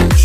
yok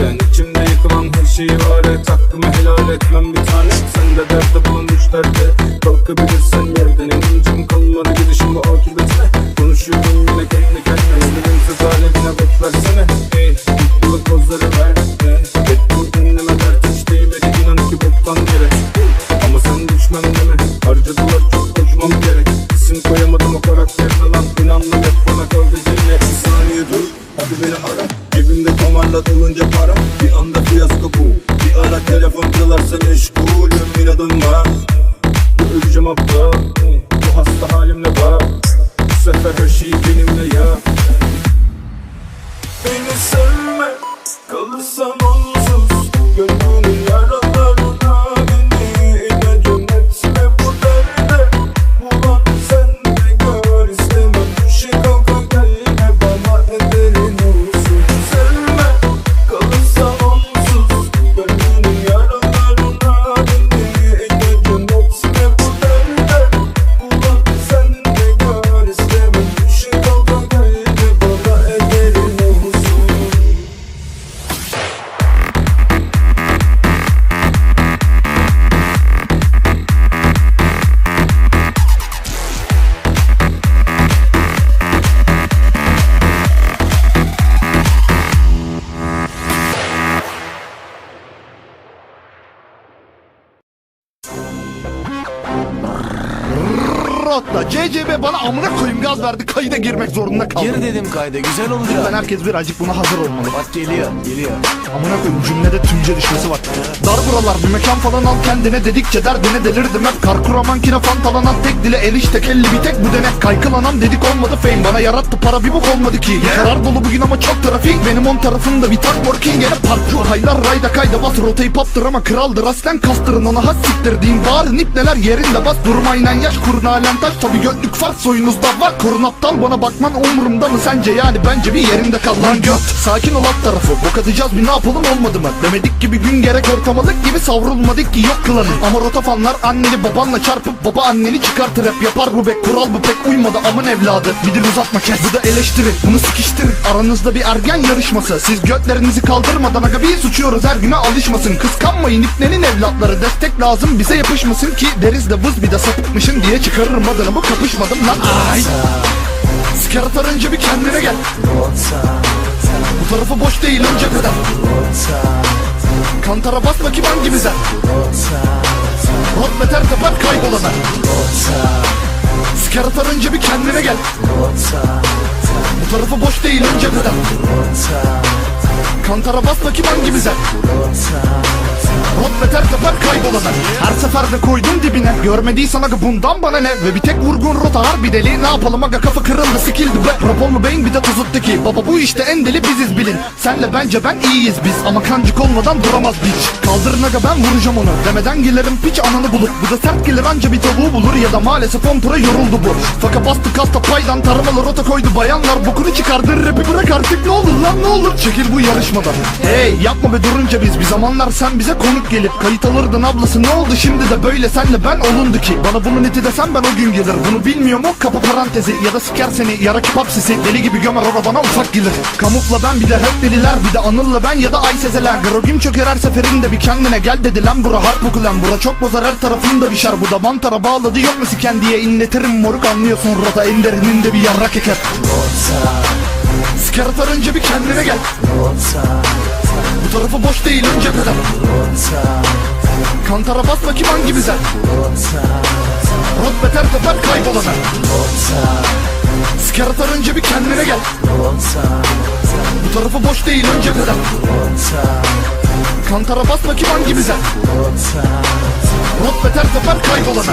kalpten İçimde yıkılan her şeyi var et Hakkımı helal etmem. Bir Cebimde damarla dolunca para Bir anda fiyasko bu. Bir ara telefon çalarsa meşgulüm inadın var Öleceğim abla Bu hasta halimle bak. Bu sefer her şey benimle ya Beni sevme Kalırsan onsuz Did? CCB bana amına koyayım gaz verdi kayıda girmek zorunda kaldım. Gir dedim kayda güzel Ben olacak herkes birazcık buna hazır olmalı. Bak geliyor geliyor Amına koyayım cümlede tümce düşmesi var. Dar buralar bir mekan falan al kendine dedikçe derdine delirdim hep. Kar kuraman kine fantalanan tek dile el iş tekelli bir tek bu denek. Kaykılanan dedik olmadı fame bana yarattı para bir bok olmadı ki. Karar dolu bugün ama çok trafik benim on tarafımda bir tak working gene parkur. Haylar rayda kayda bas rotayı paptır ama kraldır aslen kastırın ona has siktir diyeyim. Bağırın ipneler yerinde bas durmayla yaş kurun halen taş tabi götlük fark soyunuzda var. Korun aptal bana bakman umurumda mı sence yani bence bir yerinde kal lan göt. Sakin ol alt tarafı bok atacağız bir ne yapalım olmadı mı? Demedik gibi gün gerek ortamalık gibi savrulmadık ki yok kılanı. Ama rotafanlar anneni babanla çarpıp baba anneni çıkartır hep yapar bu bek kural bu pek uymadı amın evladı. Bir dil uzatma kes bu da eleştiri bunu sıkıştırın. Aranızda bir ergen yarışması siz götlerinizi kaldırmadan aga biz uçuyoruz her güne alışmasın. Kıskanmayın ipnenin evlatları destek lazım bize yapışmasın ki deriz de vız bir de sapıtmışın diye çıkarırım adını bu kapışmadım lan. Ay. Sigaret arınca bir kendine gel. Bu tarafı boş değil önce kadar. Kantara bas bakayım hangimize. Rot beter teper kaybolana. Sigaret arınca bir kendine gel. Bu tarafı boş değil önce kadar. Kantara bas bakayım hangimize. Rot beter teper kaybolana. Her seferde koydum dibine. Görmediysen aga bundan bana ne? Ve bir tek vurgun rota harbi deli. Ne yapalım aga kafa kırıldı sikildi be. Raporlu beyin bir de tuzuttaki. Baba bu işte en deli biziz bilin. Senle bence ben iyiyiz biz. Ama kancık olmadan duramaz biç. Kaldırın aga ben vuracağım onu. Demeden gelirim piç ananı bulup. Bu da sert gelir anca bir tavuğu bulur. Ya da maalesef on yoruldu bu. Faka bastı kasta paydan taramalı rota koydu. Bayanlar bokunu çıkardı. Rapi bırak artık ne olur lan ne olur. Çekil bu yarışmadan. Hey yapma be durunca biz. Bir zamanlar sen bize konuk gelip kayıt alırdın ablası. Ne oldu şimdi de böyle senle ben olundu ki. Bana bunu neti desem ben o gün gelir. Bunu bilmiyorum o kapı parantezi. Ya da siker seni yara kebap sesi. Deli gibi gömer ora bana ufak gelir. Kamufla ben bir de hep deliler. Bir de anılla ben ya da ay sezeler. Grogim çöker her seferinde bir kendine gel dedi lan bura harp okulan bura çok bozar her tarafını da bişer bu da mantara bağladı yok mu siken diye inletirim moruk anlıyorsun rota en derininde bir yarrak eker Sigaret arınca bir kendine gel Bu tarafı boş değil önce kadar Kantara bas bakayım hangimize Rot beter teper kaybolana Sigaret arınca bir kendine gel. Bu tarafı boş değil önce kadar Kantara bas bakayım hangimize Rot beter teper kaybolana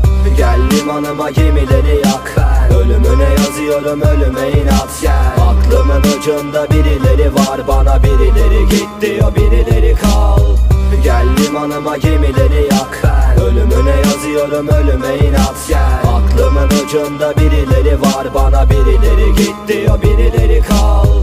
Gel limanıma gemileri yak. Ölümüne yazıyorum ölüme inat. Gel. Aklımın ucunda birileri var bana birileri git diyor birileri kal. Gel limanıma gemileri yak. Ölümüne yazıyorum ölüme inat. Gel. Aklımın ucunda birileri var bana birileri git diyor birileri kal